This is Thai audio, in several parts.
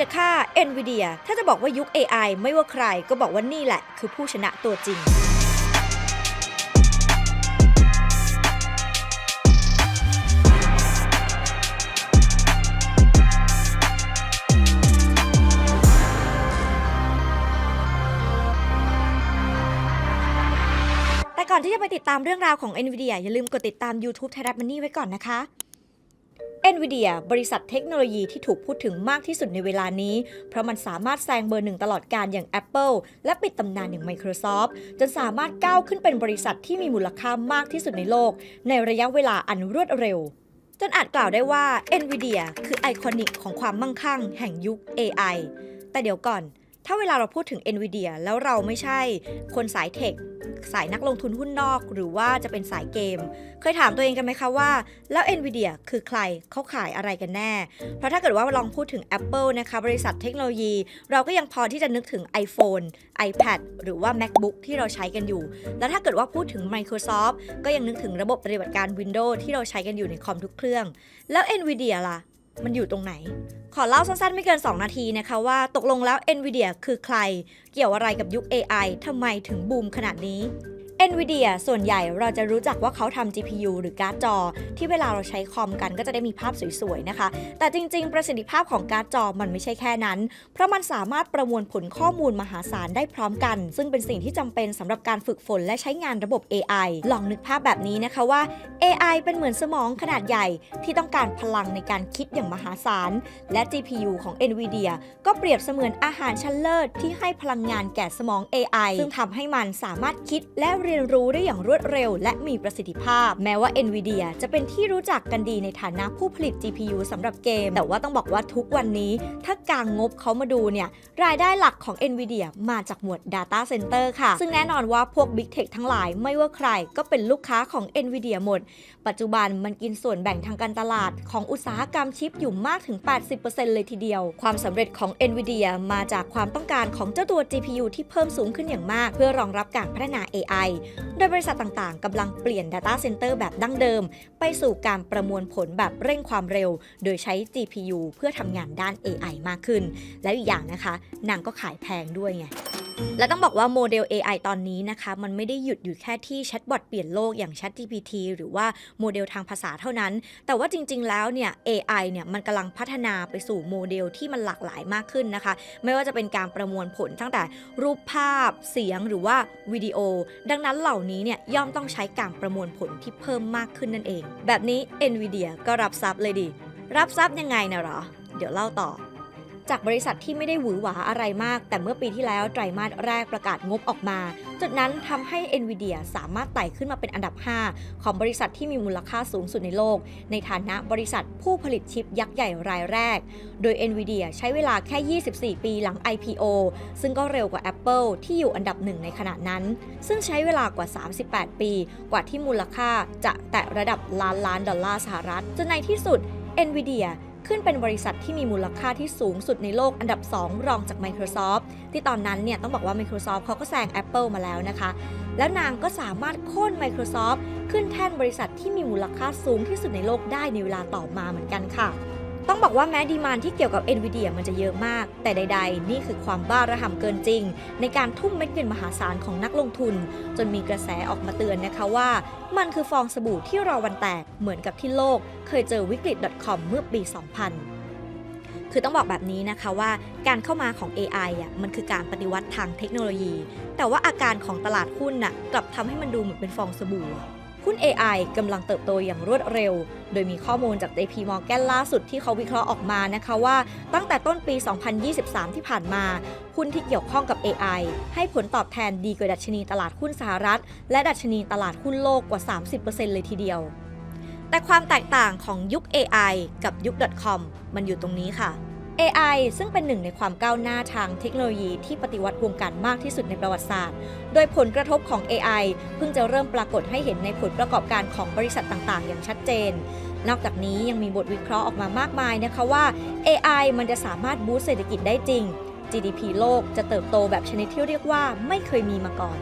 จะฆ่า NVIDIA ถ้าจะบอกว่ายุค AI ไม่ว่าใครก็บอกว่านี่แหละ คือผู้ชนะตัวจริง แต่ก่อนที่จะไปติดตามเรื่องราวของ NVIDIA อย่าลืมกดติดตาม YouTube ไทยรัฐมันนี่ไว้ก่อนนะคะ NVIDIA บริษัทเทคโนโลยีที่ถูกพูดถึงมากที่สุดในเวลานี้ เพราะมันสามารถแซงเบอร์หนึ่งตลอดการอย่าง Apple และปิดตำนานอย่าง Microsoft จนสามารถก้าวขึ้นเป็นบริษัทที่มีมูลค่ามากที่สุดในโลก ในระยะเวลาอันรวดเร็ว จนอาจกล่าวได้ว่า NVIDIA คือไอคอนิกของความมั่งคั่งแห่งยุค AI แต่เดี๋ยวก่อน ถ้าเวลาเราพูดถึง NVIDIA แล้วเราไม่ใช่คนสายเทค สายนักลงทุนหุ้นนอก หรือว่าจะเป็นสายเกม เคยถามตัวเองกันไหมคะว่า แล้ว NVIDIA คือใครเขาขายอะไรกันแน่ เพราะถ้าเกิดว่าลองพูดถึง Apple นะคะบริษัทเทคโนโลยี เราก็ยังพอที่จะนึกถึง iPhone iPad หรือว่า MacBook ที่เราใช้กันอยู่ แล้วถ้าเกิดว่าพูดถึง Microsoft ก็ยังนึกถึงระบบปฏิบัติการ Windows ที่เราใช้กันอยู่ในคอมทุกเครื่อง แล้ว NVIDIA ล่ะ มันอยู่ตรงไหน ขอเล่าสั้นๆไม่เกิน 2 นาทีนะคะว่าตกลงแล้ว NVIDIA คือใคร เกี่ยวอะไรกับยุค AI ทำไมถึงบูมขนาดนี้ NVIDIA ส่วนใหญ่เราจะรู้จักว่าเขาทำ GPU หรือการ์ดจอ ที่เวลาเราใช้คอมกันก็จะได้มีภาพสวยๆนะคะ แต่จริงๆ ประสิทธิภาพของการ์ดจอมันไม่ใช่แค่นั้น เพราะมันสามารถประมวลผลข้อมูลมหาศาลได้พร้อมกัน ซึ่งเป็นสิ่งที่จำเป็นสำหรับการฝึกฝนและใช้งานระบบ AI ลองนึกภาพแบบนี้นะคะว่า AI เป็นเหมือนสมองขนาดใหญ่ที่ต้องการพลังในการคิดอย่างมหาศาล และ GPU ของ NVIDIA ก็เปรียบเสมือนอาหารชั้นเลิศที่ให้พลังงานแก่สมอง AI ซึ่งทำให้มันสามารถคิดและเรียนรู้ได้อย่างรวดเร็ว และมีประสิทธิภาพ แม้ว่า NVIDIA จะเป็นที่รู้จักกันดีในฐานะผู้ผลิต GPU สำหรับเกม แต่ว่าต้องบอกว่าทุกวันนี้ ถ้ากางงบเขามาดูเนี่ย รายได้หลักของ NVIDIA มาจากหมวด Data Center ค่ะ ซึ่งแน่นอนว่าพวก Big Tech ทั้งหลายไม่ว่าใครก็เป็นลูกค้าของ NVIDIA หมด ปัจจุบันมันกินส่วนแบ่งทางการตลาดของอุตสาหกรรมชิปอยู่มากถึง 80%เลยทีเดียว ความสำเร็จของ NVIDIA มาจากความต้องการของเจ้าตัว GPU ที่เพิ่มสูงขึ้นอย่างมาก เพื่อรองรับการพัฒนา AI โดยบริษัทต่างๆกำลังเปลี่ยน Data Center แบบดั้งเดิม ไปสู่การประมวลผลแบบเร่งความเร็ว โดยใช้ GPU เพื่อทำงานด้าน AI มากขึ้น แล้วอีกอย่างนะคะนางก็ขายแพงด้วยไง และต้องบอกว่าโมเดล AI ตอนนี้นะคะ มันไม่ได้หยุดอยู่แค่ที่แชทบอทเปลี่ยนโลกอย่าง ChatGPT หรือว่าโมเดลทางภาษาเท่านั้น แต่ว่าจริง ๆ แล้วเนี่ย AI เนี่ยมันกำลังพัฒนาไปสู่โมเดลที่มันหลากหลายมากขึ้นนะคะ ไม่ว่าจะเป็นการประมวลผลตั้งแต่รูปภาพ เสียงหรือว่าวิดีโอ ดังนั้นเหล่านี้เนี่ยย่อมต้องใช้การประมวลผลที่เพิ่มมากขึ้นนั่นเอง แบบนี้ NVIDIA ก็รับทรัพย์เลยดิรับทรัพย์ยังไงนะเหรอ เดี๋ยวเล่าต่อ จากบริษัทที่ไม่ได้หวือหวาอะไรมาก แต่เมื่อปีที่แล้วไตรมาสแรกประกาศงบออกมา จุดนั้นทำให้ NVIDIA สามารถไต่ขึ้นมาเป็นอันดับ 5 ของบริษัทที่มีมูลค่าสูงสุดในโลก ในฐานะบริษัทผู้ผลิตชิปยักษ์ใหญ่รายแรก โดย NVIDIA ใช้เวลาแค่ 24 ปีหลัง IPO ซึ่งก็เร็วกว่า Apple ที่อยู่อันดับหนึ่งในขณะนั้น ซึ่งใช้เวลากว่า 38 ปี กว่าที่มูลค่าจะแตะระดับล้านล้านดอลลาร์สหรัฐจนในที่สุด NVIDIA ขึ้นเป็นบริษัทที่มีมูลค่าที่สูงสุดในโลกอันดับ 2 รองจาก Microsoft ที่ตอนนั้นเนี่ยต้องบอกว่า Microsoft เขาก็แซง Apple มาแล้วนะคะ แล้วนางก็สามารถโค่น Microsoft ขึ้นแท่นบริษัทที่มีมูลค่าสูงที่สุดในโลกได้ในเวลาต่อมาเหมือนกันค่ะ ต้องบอกว่าแม้ดีมานที่เกี่ยวกับ NVIDIA มันจะเยอะมาก แต่ใด ๆ นี่คือความบ้าระห่ำเกินจริง ในการทุ่มเม็ดเงินมหาศาลของนักลงทุน จนมีกระแสออกมาเตือนนะคะว่า มันคือฟองสบู่ที่รอวันแตกเหมือนกับที่โลก เคยเจอวิกฤต .com เมื่อปี 2000คือต้องบอกแบบนี้นะคะว่าการเข้ามาของ AI อะมันคือการปฏิวัติทางเทคโนโลยี แต่ว่าอาการของตลาดหุ้นน่ะกลับทำให้มันดูเหมือนเป็นฟองสบู่ หุ้น AI กำลังเติบโตอย่างรวดเร็ว โดยมีข้อมูลจาก JP Morgan ล่าสุดที่เขาวิเคราะห์ออกมานะคะว่า ตั้งแต่ต้นปี 2023 ที่ผ่านมา หุ้นที่เกี่ยวข้องกับ AI ให้ผลตอบแทนดีกว่าดัชนีตลาดหุ้นสหรัฐ และดัชนีตลาดหุ้นโลกกว่า 30%เลยทีเดียว แต่ความแตกต่างของยุค AI กับยุค .com มันอยู่ตรงนี้ค่ะ AI ซึ่งเป็นหนึ่งในความก้าวหน้าทางเทคโนโลยีที่ปฏิวัติวงการมากที่สุดในประวัติศาสตร์ โดยผลกระทบของ AI เพิ่งจะเริ่มปรากฏให้เห็นในผลประกอบการของบริษัทต่างๆ อย่างชัดเจน นอกจากนี้ยังมีบทวิเคราะห์ออกมามากมายนะคะว่า AI มันจะสามารถบูสต์เศรษฐกิจได้จริง GDP โลกจะเติบโตแบบชนิดที่เรียกว่าไม่เคยมีมาก่อน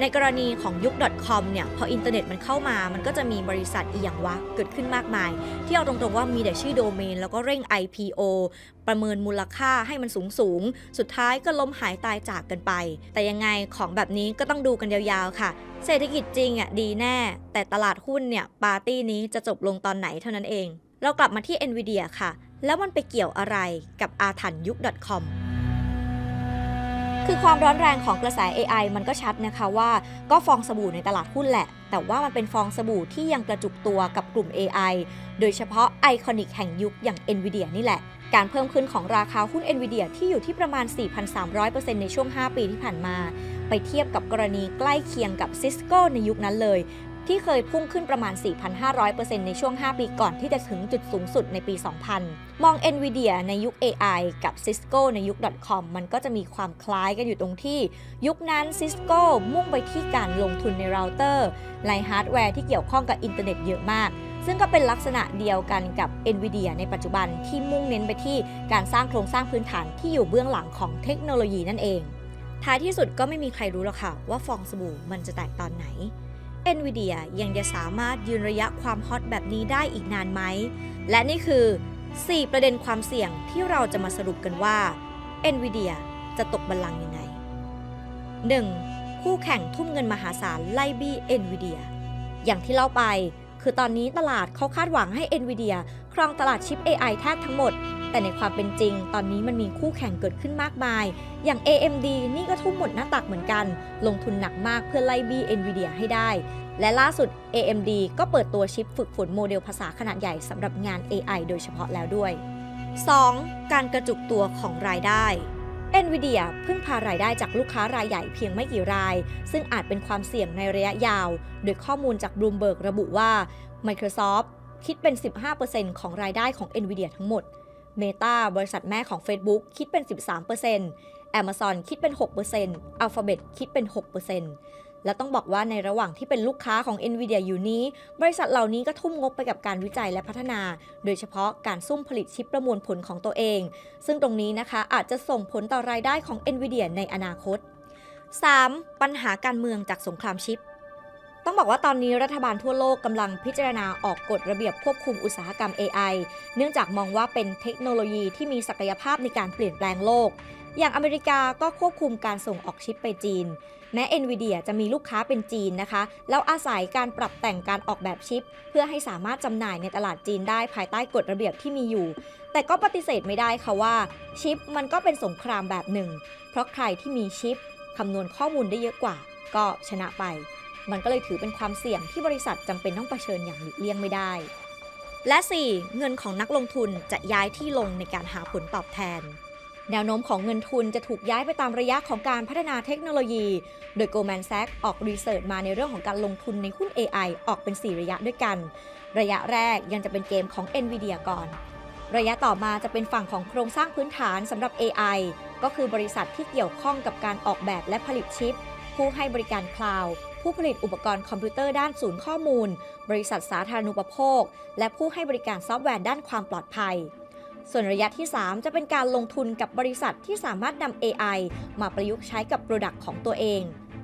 ในกรณีของยุค .com เนี่ยพออินเทอร์เน็ตมันเข้ามา มันก็จะมีบริษัทอีอย่างวะเกิดขึ้นมากมาย ที่เอาตรงๆว่ามีแต่ชื่อโดเมน แล้วก็เร่ง IPO ประเมินมูลค่าให้มันสูงสูง สุดท้ายก็ล้มหายตายจากกันไป แต่ยังไงของแบบนี้ก็ต้องดูกันยาวๆค่ะ เศรษฐกิจจริงอะดีแน่ แต่ตลาดหุ้นเนี่ยปาร์ตี้นี้จะจบลงตอนไหนเท่านั้นเอง เรากลับมาที่ NVIDIA ค่ะ แล้วมันไปเกี่ยวอะไรกับอาถรรพ์ยุค .com คือความร้อนแรงของกระแส AI มันก็ชัดนะคะว่าก็ฟองสบู่ในตลาดหุ้นแหละ แต่ว่ามันเป็นฟองสบู่ที่ยังกระจุกตัวกับกลุ่ม AI โดยเฉพาะไอคอนิกแห่งยุคอย่าง NVIDIA นี่แหละ การเพิ่มขึ้นของราคาหุ้น NVIDIA ที่อยู่ที่ประมาณ 4,300%ในช่วง 5 ปีที่ผ่านมา ไปเทียบกับกรณีใกล้เคียงกับ Cisco ในยุคนั้นเลย ที่เคยพุ่งขึ้นประมาณ 4,500%ในช่วง 5 ปีก่อนที่จะถึงจุดสูงสุดในปี 2000 มอง NVIDIA ในยุค AI กับ Cisco ในยุค .com มันก็จะมีความคล้ายกันอยู่ตรงที่ ยุคนั้น Cisco มุ่งไปที่การลงทุนในเราเตอร์แลฮาร์ดแวร์ที่เกี่ยวข้องกับอินเทอร์เน็ตเยอะมาก ซึ่งก็เป็นลักษณะเดียวกันกับ NVIDIA ในปัจจุบันที่มุ่งเน้นไปที่การสร้างโครงสร้างพื้นฐานที่อยู่เบื้องหลังของเทคโนโลยีนั่นเอง ท้ายที่สุดก็ไม่มีใครรู้หรอกค่ะว่าฟองสบู่มันจะแตกตอนไหน NVIDIA ยังจะสามารถยืนระยะความฮอตแบบนี้ได้อีกนานไหม และนี่คือ 4 ประเด็นความเสี่ยงที่เราจะมาสรุปกันว่า NVIDIA จะตกบัลลังก์ยังไง 1. คู่แข่งทุ่มเงินมหาศาลไล่บี้ NVIDIA อย่างที่เล่าไป คือตอนนี้ตลาดเขาคาดหวังให้ NVIDIA ครองตลาดชิป AI แทบทั้งหมด แต่ในความเป็นจริง ตอนนี้มันมีคู่แข่งเกิดขึ้นมากมาย อย่าง AMD นี่ก็ทุ่มหมดหน้าตักเหมือนกัน ลงทุนหนักมากเพื่อไล่บี้ NVIDIA ให้ได้ และล่าสุด AMD ก็เปิดตัวชิปฝึกฝนโมเดลภาษาขนาดใหญ่สำหรับงาน AI โดยเฉพาะแล้วด้วย 2. การกระจุกตัวของรายได้ NVIDIA พึ่งพารายได้จากลูกค้ารายใหญ่เพียงไม่กี่ราย ซึ่งอาจเป็นความเสี่ยงในระยะยาว โดยข้อมูลจาก Bloomberg ระบุว่า Microsoft คิดเป็น 15%ของรายได้ของ NVIDIA ทั้งหมด Meta บริษัทแม่ของ Facebook คิดเป็น 13% Amazon คิดเป็น 6% Alphabet คิดเป็น 6%และต้องบอกว่าในระหว่างที่เป็นลูกค้าของ NVIDIA อยู่นี้ บริษัทเหล่านี้ก็ทุ่มงบไปกับการวิจัยและพัฒนา โดยเฉพาะการซุ่มผลิตชิปประมวลผลของตัวเอง ซึ่งตรงนี้นะคะอาจจะส่งผลต่อรายได้ของ NVIDIA ในอนาคต 3. ปัญหาการเมืองจากสงครามชิป ต้องบอกว่าตอนนี้รัฐบาลทั่วโลกกำลังพิจารณาออกกฎระเบียบควบคุมอุตสาหกรรม AI เนื่องจากมองว่าเป็นเทคโนโลยีที่มีศักยภาพในการเปลี่ยนแปลงโลก อย่างอเมริกาก็ควบคุมการส่งออกชิปไปจีน แม้ NVIDIA จะมีลูกค้าเป็นจีนนะคะ แล้วอาศัยการปรับแต่งการออกแบบชิป เพื่อให้สามารถจำหน่ายในตลาดจีนได้ภายใต้กฎระเบียบที่มีอยู่ แต่ก็ปฏิเสธไม่ได้ค่ะว่า ชิปมันก็เป็นสงครามแบบหนึ่ง เพราะใครที่มีชิปคำนวณข้อมูลได้เยอะกว่า ก็ชนะไป มันก็เลยถือเป็นความเสี่ยงที่บริษัทจำเป็นต้องเผชิญอย่างหลีกเลี่ยงไม่ได้ และ 4. เงินของนักลงทุนจะย้ายที่ลงในการหาผลตอบแทน แนวโน้มของเงินทุนจะถูกย้ายไปตามระยะของการพัฒนาเทคโนโลยี โดย Goldman Sachs ออกรีเสิร์ชมาในเรื่องของการลงทุนในหุ้น AI ออกเป็น 4 ระยะด้วยกัน ระยะแรกยังจะเป็นเกมของ NVIDIA ก่อน ระยะต่อมาจะเป็นฝั่งของโครงสร้างพื้นฐานสำหรับ AI ก็คือบริษัทที่เกี่ยวข้องกับการออกแบบและผลิตชิป ผู้ให้บริการคลาวด์ ผู้ผลิตอุปกรณ์คอมพิวเตอร์ด้านศูนย์ข้อมูล บริษัทสาธารณูปโภค และผู้ให้บริการซอฟต์แวร์ด้านความปลอดภัย ส่วนระยะที่ 3 จะเป็นการลงทุนกับบริษัทที่สามารถนำ AI มาประยุกต์ใช้กับโปรดักต์ของตัวเอง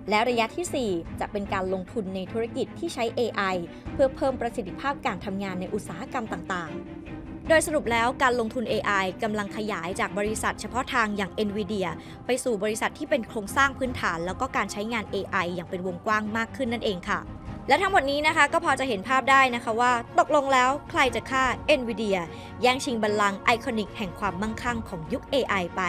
และระยะทีสี่4 จะเป็นการลงทุนในธุรกิจที่ใช้ AI เพื่อเพิ่มประสิทธิภาพการทำงานในอุตสาหกรรมต่างๆ โดยสรุปแล้วการลงทุน AI กำลังขยายจากบริษัทเฉพาะทางอย่าง NVIDIA ไปสู่บริษัทที่เป็นโครงสร้างพื้นฐาน แล้วก็การใช้งาน AI อย่างเป็นวงกว้างมากขึ้นนั่นเองค่ะ และทั้งหมดนี้นะคะก็พอจะเห็นภาพได้นะคะว่า ตกลงแล้วใครจะฆ่า NVIDIA แย่งชิงบัลลังก์ไอคอนิกแห่งความมั่งคั่งของยุค AI ไป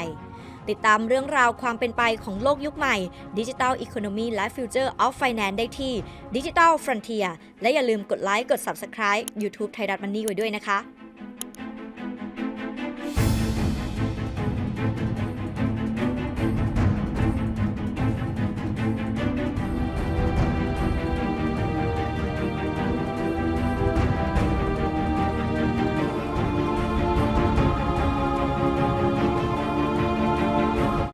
ติดตามเรื่องราวความเป็นไปของโลกยุคใหม่ Digital Economy และ Future of Finance ได้ที่ Digital Frontier และอย่าลืมกดไลค์ กด Subscribe YouTube ไทยรัฐมันนี่ไว้ด้วยนะคะ